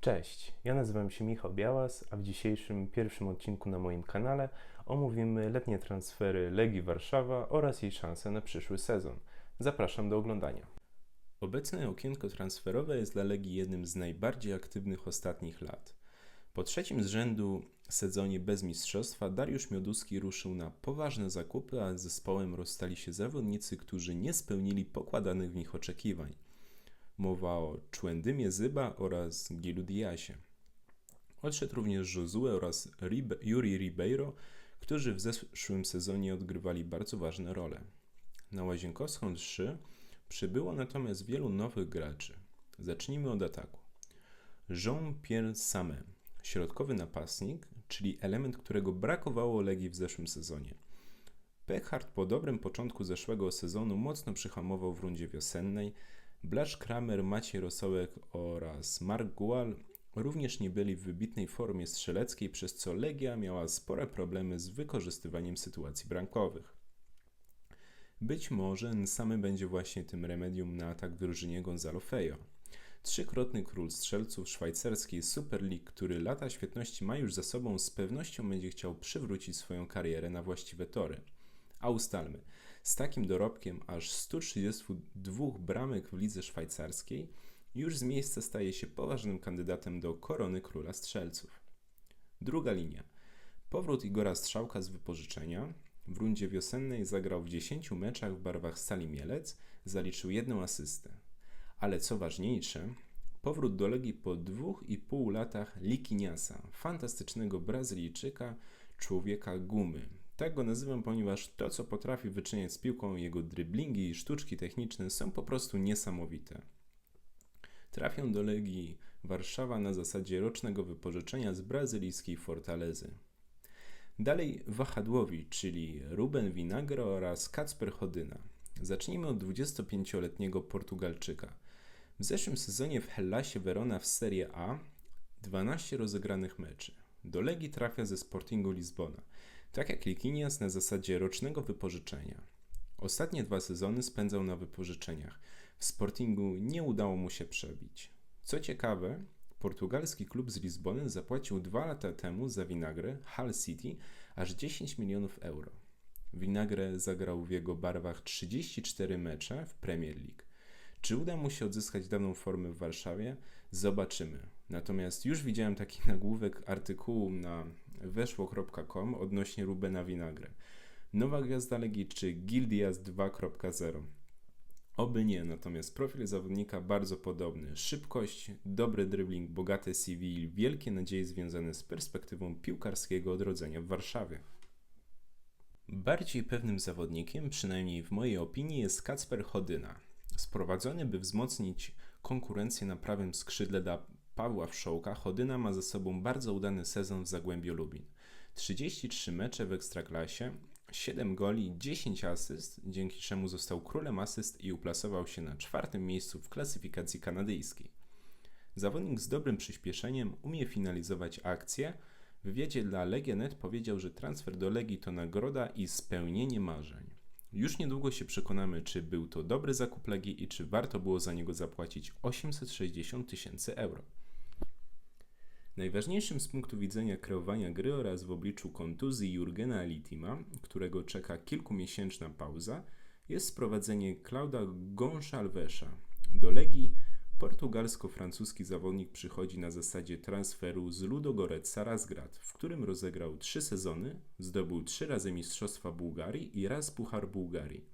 Cześć, ja nazywam się Michał Białas, a w dzisiejszym pierwszym odcinku na moim kanale omówimy letnie transfery Legii Warszawa oraz jej szanse na przyszły sezon. Zapraszam do oglądania. Obecne okienko transferowe jest dla Legii jednym z najbardziej aktywnych ostatnich lat. Po trzecim z rzędu sezonie bez mistrzostwa Dariusz Mioduski ruszył na poważne zakupy, a z zespołem rozstali się zawodnicy, którzy nie spełnili pokładanych w nich oczekiwań. Mowa o Człędymie Zyba oraz Gilu Diasie. Odszedł również Josue oraz Ribe, Yuri Ribeiro, którzy w zeszłym sezonie odgrywali bardzo ważne role. Na Łazienkowską 3 przybyło natomiast wielu nowych graczy. Zacznijmy od ataku. Jean-Pierre Samet, środkowy napastnik, czyli element, którego brakowało Legii w zeszłym sezonie. Peckhardt po dobrym początku zeszłego sezonu mocno przyhamował w rundzie wiosennej, Blasz Kramer, Maciej Rosołek oraz Mark Gual również nie byli w wybitnej formie strzeleckiej, przez co Legia miała spore problemy z wykorzystywaniem sytuacji bramkowych. Być może Nsamy będzie właśnie tym remedium na atak drużynie Gonzalo Fejo. Trzykrotny król strzelców szwajcarskiej Super League, który lata świetności ma już za sobą, z pewnością będzie chciał przywrócić swoją karierę na właściwe tory. A ustalmy, z takim dorobkiem aż 132 bramek w lidze szwajcarskiej, już z miejsca staje się poważnym kandydatem do korony króla strzelców. Druga linia. Powrót Igora Strzałka z wypożyczenia. W rundzie wiosennej zagrał w 10 meczach w barwach Stali Mielec, zaliczył jedną asystę. Ale co ważniejsze, powrót do Legii po dwóch i pół latach Likiniasa, fantastycznego Brazylijczyka, człowieka gumy, tak go nazywam, ponieważ to, co potrafi wyczyniać z piłką, jego driblingi i sztuczki techniczne są po prostu niesamowite. Trafią do Legii Warszawa na zasadzie rocznego wypożyczenia z brazylijskiej Fortalezy. Dalej wahadłowi, czyli Ruben Vinagro oraz Kacper Chodyna. Zacznijmy od 25-letniego Portugalczyka. W zeszłym sezonie w Hellasie Verona w Serie A 12 rozegranych meczy. Do Legii trafia ze Sportingu Lizbona – tak jak Likinias na zasadzie rocznego wypożyczenia. Ostatnie dwa sezony spędzał na wypożyczeniach. W Sportingu nie udało mu się przebić. Co ciekawe, portugalski klub z Lizbony zapłacił dwa lata temu za Winagrę Hull City aż 10 milionów euro. Winagrę zagrał w jego barwach 34 mecze w Premier League. Czy uda mu się odzyskać dawną formę w Warszawie? Zobaczymy. Natomiast już widziałem taki nagłówek artykułu na weszło.com odnośnie Rubena Vinagre. Nowa gwiazda Legii czy Gildias 2.0? Oby nie, natomiast profil zawodnika bardzo podobny. Szybkość, dobry dribbling, bogate CV, wielkie nadzieje związane z perspektywą piłkarskiego odrodzenia w Warszawie. Bardziej pewnym zawodnikiem, przynajmniej w mojej opinii, jest Kacper Chodyna. Sprowadzony, by wzmocnić konkurencję na prawym skrzydle dla Pawła Wszołka, Chodyna ma za sobą bardzo udany sezon w Zagłębiu Lubin. 33 mecze w Ekstraklasie, 7 goli, 10 asyst, dzięki czemu został królem asyst i uplasował się na czwartym miejscu w klasyfikacji kanadyjskiej. Zawodnik z dobrym przyspieszeniem umie finalizować akcje. W wywiadzie dla Legionet powiedział, że transfer do Legii to nagroda i spełnienie marzeń. Już niedługo się przekonamy, czy był to dobry zakup Legii i czy warto było za niego zapłacić 860 tysięcy euro. Najważniejszym z punktu widzenia kreowania gry oraz w obliczu kontuzji Jurgena Elitima, którego czeka kilkumiesięczna pauza, jest sprowadzenie Klauda Gonçalvesa do Legii. Portugalsko-francuski zawodnik przychodzi na zasadzie transferu z Ludogorets Razgrad, w którym rozegrał trzy sezony, zdobył trzy razy Mistrzostwa Bułgarii i raz Puchar Bułgarii.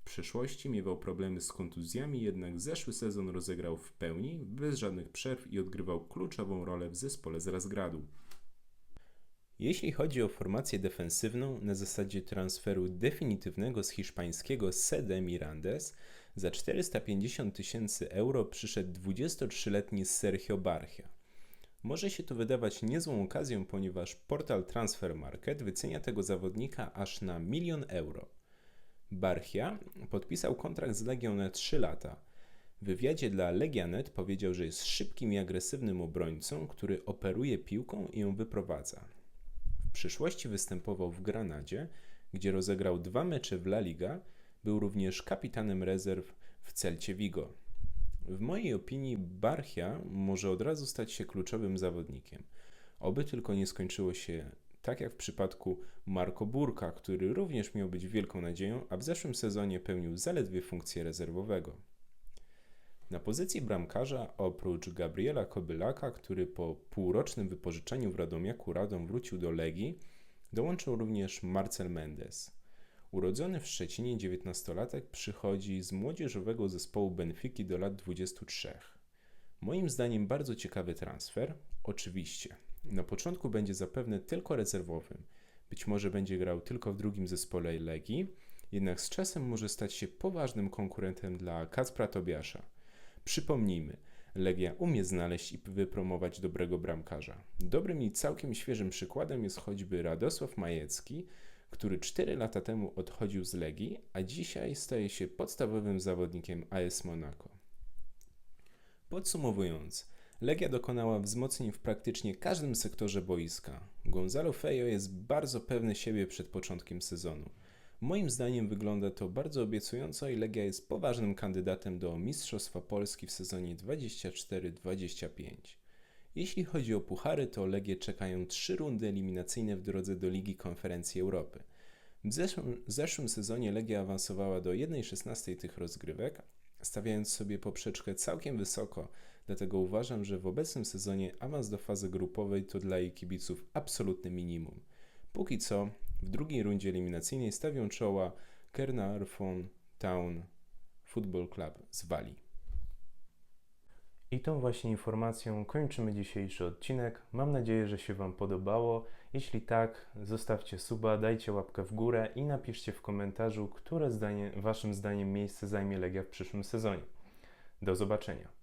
W przeszłości miewał problemy z kontuzjami, jednak zeszły sezon rozegrał w pełni, bez żadnych przerw i odgrywał kluczową rolę w zespole z Razgradu. Jeśli chodzi o formację defensywną, na zasadzie transferu definitywnego z hiszpańskiego Sede Mirandes za 450 tysięcy euro przyszedł 23-letni Sergio Barcia. Może się to wydawać niezłą okazją, ponieważ portal Transfer Market wycenia tego zawodnika aż na milion euro. Barchia podpisał kontrakt z Legią na 3 lata. W wywiadzie dla Legianet powiedział, że jest szybkim i agresywnym obrońcą, który operuje piłką i ją wyprowadza. W przyszłości występował w Granadzie, gdzie rozegrał dwa mecze w La Liga, był również kapitanem rezerw w Celcie Vigo. W mojej opinii Barchia może od razu stać się kluczowym zawodnikiem. Oby tylko nie skończyło się tak jak w przypadku Marco Burka, który również miał być wielką nadzieją, a w zeszłym sezonie pełnił zaledwie funkcję rezerwowego. Na pozycji bramkarza, oprócz Gabriela Kobylaka, który po półrocznym wypożyczeniu w Radomiaku Radom wrócił do Legii, dołączył również Marcel Mendes. Urodzony w Szczecinie 19-latek przychodzi z młodzieżowego zespołu Benfiki do lat 23. Moim zdaniem bardzo ciekawy transfer, oczywiście. Na początku będzie zapewne tylko rezerwowym. Być może będzie grał tylko w drugim zespole Legii, jednak z czasem może stać się poważnym konkurentem dla Kacpra Tobiasza. Przypomnijmy, Legia umie znaleźć i wypromować dobrego bramkarza. Dobrym i całkiem świeżym przykładem jest choćby Radosław Majecki, który 4 lata temu odchodził z Legii, a dzisiaj staje się podstawowym zawodnikiem AS Monaco. Podsumowując, Legia dokonała wzmocnień w praktycznie każdym sektorze boiska. Gonzalo Fejo jest bardzo pewny siebie przed początkiem sezonu. Moim zdaniem wygląda to bardzo obiecująco i Legia jest poważnym kandydatem do Mistrzostwa Polski w sezonie 24-25. Jeśli chodzi o puchary, to Legię czekają trzy rundy eliminacyjne w drodze do Ligi Konferencji Europy. W zeszłym, zeszłym sezonie Legia awansowała do 1,16 tych rozgrywek, stawiając sobie poprzeczkę całkiem wysoko, dlatego uważam, że w obecnym sezonie awans do fazy grupowej to dla jej kibiców absolutne minimum. Póki co w drugiej rundzie eliminacyjnej stawią czoła Caernarfon Town Football Club z Walii. I tą właśnie informacją kończymy dzisiejszy odcinek. Mam nadzieję, że się Wam podobało. Jeśli tak, zostawcie suba, dajcie łapkę w górę i napiszcie w komentarzu, które zdanie, Waszym zdaniem miejsce zajmie Legia w przyszłym sezonie. Do zobaczenia.